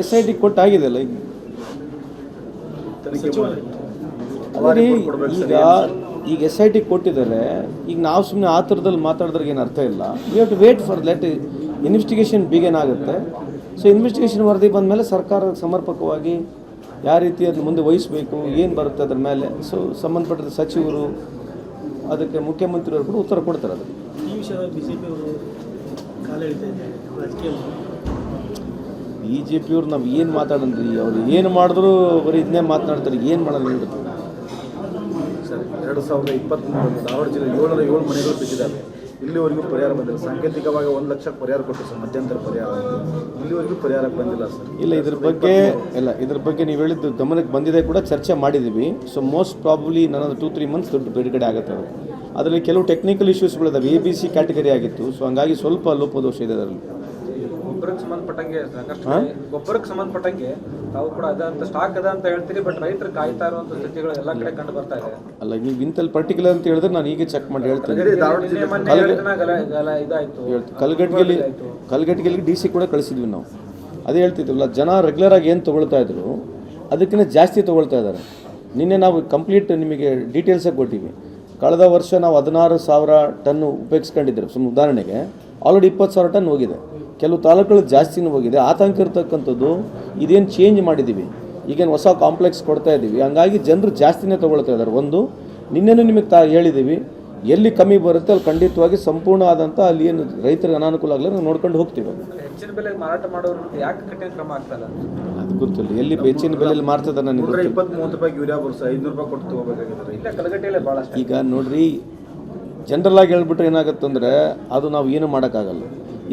S I T ಕೊಟ್ಟಾಗಿದೆಯಲ್ಲ ಈಗ? ಅದೇ ಈಗ ಈಗ ಎಸ್ ಐ ಟಿ ಕೊಟ್ಟಿದ್ದಾರೆ. ಈಗ ನಾವು ಸುಮ್ಮನೆ ಆ ಥರದಲ್ಲಿ ಮಾತಾಡಿದ್ರಿಗೆ ಏನು ಅರ್ಥ ಇಲ್ಲ. We have to wait for let investigation begin ಆಗುತ್ತೆ. ಸೊ ಇನ್ವೆಸ್ಟಿಗೇಷನ್ ವರದಿ ಬಂದ ಮೇಲೆ ಸರ್ಕಾರ ಸಮರ್ಪಕವಾಗಿ ಯಾವ ರೀತಿ ಅದನ್ನು ಮುಂದೆ ವಹಿಸಬೇಕು ಏನು ಬರುತ್ತೆ ಅದ್ರ ಮೇಲೆ. ಸೊ ಸಂಬಂಧಪಟ್ಟ ಸಚಿವರು ಅದಕ್ಕೆ ಮುಖ್ಯಮಂತ್ರಿಯವರು ಕೂಡ ಉತ್ತರ ಕೊಡ್ತಾರೆ ಅದಕ್ಕೆ. ಇದ್ದಾರೆ ರಾಜಕೀಯ ಬಿ ಜೆ ಪಿಯವ್ರು ನಾವು ಏನು ಮಾತಾಡನ್ರಿ ಅವ್ರು ಏನು ಮಾಡಿದ್ರು ಬರೀ ಇದನ್ನೇ ಮಾತನಾಡ್ತಾರೆ ಏನು ಮಾಡಲ್ಲ ಹೇಳಿ ಸರ್ ಎರಡು ಸಾವಿರದ ಇಪ್ಪತ್ತ್ಮೂರರಲ್ಲಿ ಧಾರವಾಡ ಜಿಲ್ಲೆ ಏಳರ ಏಳು ಮನೆಗಳು ಬಿದ್ದಿದ್ದಾವೆ. ಇಲ್ಲಿವರೆಗೂ ಪರಿಹಾರ ಬಂದಿಲ್ಲ. ಸಾಂಕೇತಿಕವಾಗಿ ಒಂದು ಲಕ್ಷ ಪರಿಹಾರ ಕೊಟ್ಟರು ಸರ್ ಮಧ್ಯಂತರ ಪರಿಹಾರ. ಇಲ್ಲಿವರೆಗೂ ಪರಿಹಾರ ಬಂದಿಲ್ಲ ಸರ್. ಇಲ್ಲ ಇದ್ರ ಬಗ್ಗೆ ಇಲ್ಲ ಇದ್ರ ಬಗ್ಗೆ ನೀವು ಹೇಳಿದ್ದು ಗಮನಕ್ಕೆ ಬಂದಿದೆ ಕೂಡ ಚರ್ಚೆ ಮಾಡಿದ್ದೀವಿ ಸೊ ಮೋಸ್ಟ್ ಪ್ರಾಬಬ್ಲಿ ನನ್ನದು ಟೂ ತ್ರೀ ಮಂತ್ಸ್ ದುಡ್ಡು ಬಿಡುಗಡೆ ಆಗುತ್ತೆ ಅದು. ಅದರಲ್ಲಿ ಕೆಲವು ಟೆಕ್ನಿಕಲ್ ಇಶ್ಯೂಸ್ಗಳಿದಾವೆ ಎ ಬಿ ಸಿ ಕ್ಯಾಟಗರಿ ಆಗಿತ್ತು. ಸೊ ಹಂಗಾಗಿ ಸ್ವಲ್ಪ ಲೋಪದೋಷ ಇದೆ ಅದರಲ್ಲಿ. ಗೊಬ್ಬರಕ್ಕೆ ಸಂಬಂಧಪಟ್ಟಂಗೆ ಗೊಬ್ಬರಕ್ಕೆ ಸಂಬಂಧಪಟ್ಟಂಗೆ ತಾವು ಕೂಡ ಅದಂತ ಸ್ಟಾಕ್ ಅದ ಅಂತ ಹೇಳ್ತೀರಿ ಬಟ್ ರೈತರು ಕಾಯ್ತಾ ಇರುವಂತ ಸ್ಥಿತಿಗಳು ಎಲ್ಲ ಕಡೆ ಕಂಡು ಬರ್ತಾ ಇದೆ. ಅಲ್ಲ ನೀವು ಇಂತಲ್ಲಿ ಪರ್ಟಿಕ್ಯುಲರ್ ಅಂತ ಹೇಳಿದ್ರೆ ನಾನು ಈಗ ಚೆಕ್ ಮಾಡಿ ಹೇಳ್ತೀನಿ. ಕಲ್ಗಟ್ಗೆಲಿ ಎರಡು ದಿನ ಗಲ ಗಲ ಇದಾಯ್ತು. ಕಲ್ಗಟ್ಟಿಗೆಲಿ ಕಲ್ಗಟ್ಟಿಗೆಲಿ ಡಿ ಸಿ ಕೂಡ ಕಳಿಸಿದ್ವಿ ನಾವು. ಅದೇ ಹೇಳ್ತಿದ್ವಲ್ಲ ಜನ ರೆಗ್ಯುಲರ್ ಆಗಿ ಏನು ತಗೊಳ್ತಾ ಇದ್ರು ಅದಕ್ಕಿಂತ ಜಾಸ್ತಿ ತಗೊಳ್ತಾ ಇದ್ದಾರೆ. ನಿನ್ನೆ ನಾವು ಕಂಪ್ಲೀಟ್ ನಿಮಗೆ ಡೀಟೇಲ್ಸಾಗಿ ಕೊಟ್ಟಿವಿ. ಕಳೆದ ವರ್ಷ ನಾವು ಹದಿನಾರು ಸಾವಿರ ಟನ್ನು ಉಪಯೋಗಿಸ್ಕೊಂಡಿದ್ದೀವಿ. ಸುಮ್ಮನೆ ಉದಾಹರಣೆಗೆ ಆಲ್ರೆಡಿ ಇಪ್ಪತ್ತು ಸಾವಿರ ಟನ್ ಹೋಗಿದೆ. ಕೆಲವು ತಾಲೂಕುಗಳು ಜಾಸ್ತಿನೂ ಹೋಗಿದೆ. ಆತಂಕ ಇರ್ತಕ್ಕಂಥದ್ದು, ಇದೇನು ಚೇಂಜ್ ಮಾಡಿದ್ದೀವಿ ಈಗೇನು ಹೊಸ ಕಾಂಪ್ಲೆಕ್ಸ್ ಕೊಡ್ತಾ ಇದ್ದೀವಿ ಹಂಗಾಗಿ ಜನರು ಜಾಸ್ತಿನೇ ತೊಗೊಳ್ತಾ ಇದ್ದಾರೆ. ಒಂದು, ನಿನ್ನೆನೂ ನಿಮಗೆ ತಾ ಹೇಳಿದ್ದೀವಿ ಎಲ್ಲಿ ಕಮ್ಮಿ ಬರುತ್ತೆ ಅಲ್ಲಿ ಖಂಡಿತವಾಗಿ ಸಂಪೂರ್ಣ ಆದಂಥ ಅಲ್ಲಿ ಏನು ರೈತರಿಗೆ ಅನಾನುಕೂಲ ಆಗಲಿ ನಾವು ನೋಡ್ಕೊಂಡು ಹೋಗ್ತೀವಿ ಅದು ಹೆಚ್ಚಿನ ಬೆಲೆ ಮಾರಾಟ ಮಾಡೋರು ಯಾಕೆ ಕಠಿಣ ಕ್ರಮ ಆಗ್ತಾ ಅದು ಗೊತ್ತಿಲ್ಲ. ಎಲ್ಲಿ ಹೆಚ್ಚಿನ ಬೆಲೆಯಲ್ಲಿ ಮಾರ್ತದೆ ನನಗೆ ಇಪ್ಪತ್ತು ಮೂವತ್ತು ರೂಪಾಯಿ ಯೂರಿಯಾ ಬರ್ಸ ಐದುನೂರು ರೂಪಾಯಿ ಕೊಟ್ಟು ತಗೋಬೇಕಾಗಿದೆ ರೈತ ಇಲ್ಲ ಕಲಗಟ್ಟೆಯಲ್ಲೇ ಭಾಳಷ್ಟು ಈಗ ನೋಡ್ರಿ ಜನರಲ್ ಆಗಿ ಹೇಳ್ಬಿಟ್ರೆ ಏನಾಗುತ್ತಂದ್ರೆ ಅದು ನಾವು ಏನು ಮಾಡೋಕ್ಕಾಗಲ್ಲ.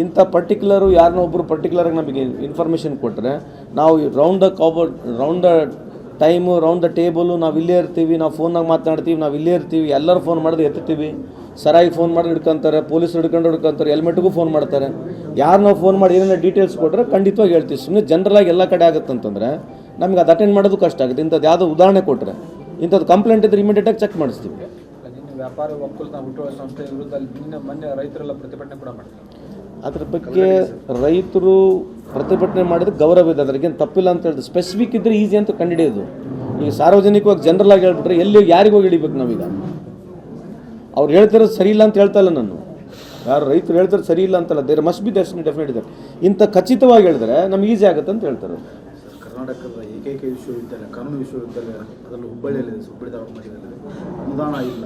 ಇಂಥ ಪರ್ಟಿಕ್ಯುಲರು ಯಾರನ್ನೋ ಒಬ್ಬರು ಪರ್ಟಿಕ್ಯುಲರಾಗಿ ನಮಗೆ ಇನ್ಫಾರ್ಮೇಷನ್ ಕೊಟ್ಟರೆ ನಾವು round the ಕಾಬರ್ round the time round the table ನಾವು ಇಲ್ಲೇ ಇರ್ತೀವಿ ನಾವು ಫೋನ್ನಾಗ ಮಾತನಾಡ್ತೀವಿ ನಾವು ಇಲ್ಲೇ ಇರ್ತೀವಿ ಎಲ್ಲರೂ ಫೋನ್ ಮಾಡಿದ್ರೆ ಎತ್ತಿರ್ತೀವಿ. ಸರಾಗಿ ಫೋನ್ ಮಾಡಿ ಹಿಡ್ಕೊಂತಾರೆ ಪೊಲೀಸರು ಹಿಡ್ಕೊಂಡು ಹಿಡ್ಕೊಂತಾರೆ ಹೆಲ್ಮೆಟ್ಗೂ ಫೋನ್ ಮಾಡ್ತಾರೆ. ಯಾರು ನಾವು ಫೋನ್ ಮಾಡಿ ಏನೇನೋ ಡೀಟೇಲ್ಸ್ ಕೊಟ್ಟರೆ ಖಂಡಿತವಾಗಿ ಹೇಳ್ತೀವಿ. ಸುಮ್ಮನೆ ಜನರಲಾಗಿ ಎಲ್ಲ ಕಡೆ ಆಗುತ್ತಂತಂದರೆ ನಮ್ಗೆ ಅದು ಅಟೆಂಡ್ ಮಾಡೋದು ಕಷ್ಟ ಆಗುತ್ತೆ. ಇಂಥದ್ದು ಯಾವುದೋ ಉದಾಹರಣೆ ಕೊಟ್ಟರೆ ಇಂಥದ್ದು ಕಂಪ್ಲೇಂಟ್ ಇದ್ರೆ ಇಮಿಡಿಯೇಟಾಗಿ ಚೆಕ್ ಮಾಡಿಸ್ತೀವಿ. ವ್ಯಾಪಾರ ಒಕ್ಕೂಟ ಹುಟ್ಟುವ ಸಂಸ್ಥೆ ವಿರುದ್ಧ ನಿನ್ನೆ ಮೊನ್ನೆ ರೈತರೆಲ್ಲ ಪ್ರತಿಭಟನೆ ಕೂಡ ಮಾಡ್ತಾರೆ ಅದ್ರ ಬಗ್ಗೆ ರೈತರು ಪ್ರತಿಭಟನೆ ಮಾಡಿದ್ರೆ ಗೌರವ ಇದೆ. ಅದ್ರಿಗೇನು ತಪ್ಪಿಲ್ಲ ಅಂತ ಹೇಳಿದ್ರು ಸ್ಪೆಸಿಫಿಕ್ ಇದ್ರೆ ಈಸಿ ಅಂತ ಕಂಡುಹಿಡಿಯೋದು. ಈಗ ಸಾರ್ವಜನಿಕವಾಗಿ ಜನರಲ್ ಆಗಿ ಹೇಳ್ಬಿಟ್ರೆ ಎಲ್ಲಿ ಯಾರಿಗೆ ಹೋಗಿ ಹಿಡಿಬೇಕು ನಾವೀಗ? ಅವ್ರು ಹೇಳ್ತಿರೋದು ಸರಿ ಇಲ್ಲ ಅಂತ ಹೇಳ್ತಾ ಇಲ್ಲ ನಾನು. ಯಾರು ರೈತರು ಹೇಳ್ತಾರೆ ಸರಿ ಇಲ್ಲ ಅಂತಲ್ಲ ದೇರ್ ಮಸ್ಟ್ ಬಿ ದರ್ಶನ ಡೆಫಿನೆಟ್ ಇದೆ ಇಂಥ ಖಚಿತವಾಗಿ ಹೇಳಿದ್ರೆ ನಮ್ಗೆ ಈಸಿ ಆಗುತ್ತೆ ಅಂತ ಹೇಳ್ತಾರೆ. ಕರ್ನಾಟಕದ ಏಕೈಕ ವಿಶ್ವವಿದ್ಯಾಲಯ ಕಾನೂನು ವಿಶ್ವವಿದ್ಯಾಲಯ ಅದರಲ್ಲೂ ಹುಬ್ಬಳ್ಳಿಯಲ್ಲಿದೆ ಹುಬ್ಬಳ್ಳಿ ಧಾರವಾಡ ಅನುದಾನ ಇಲ್ಲ.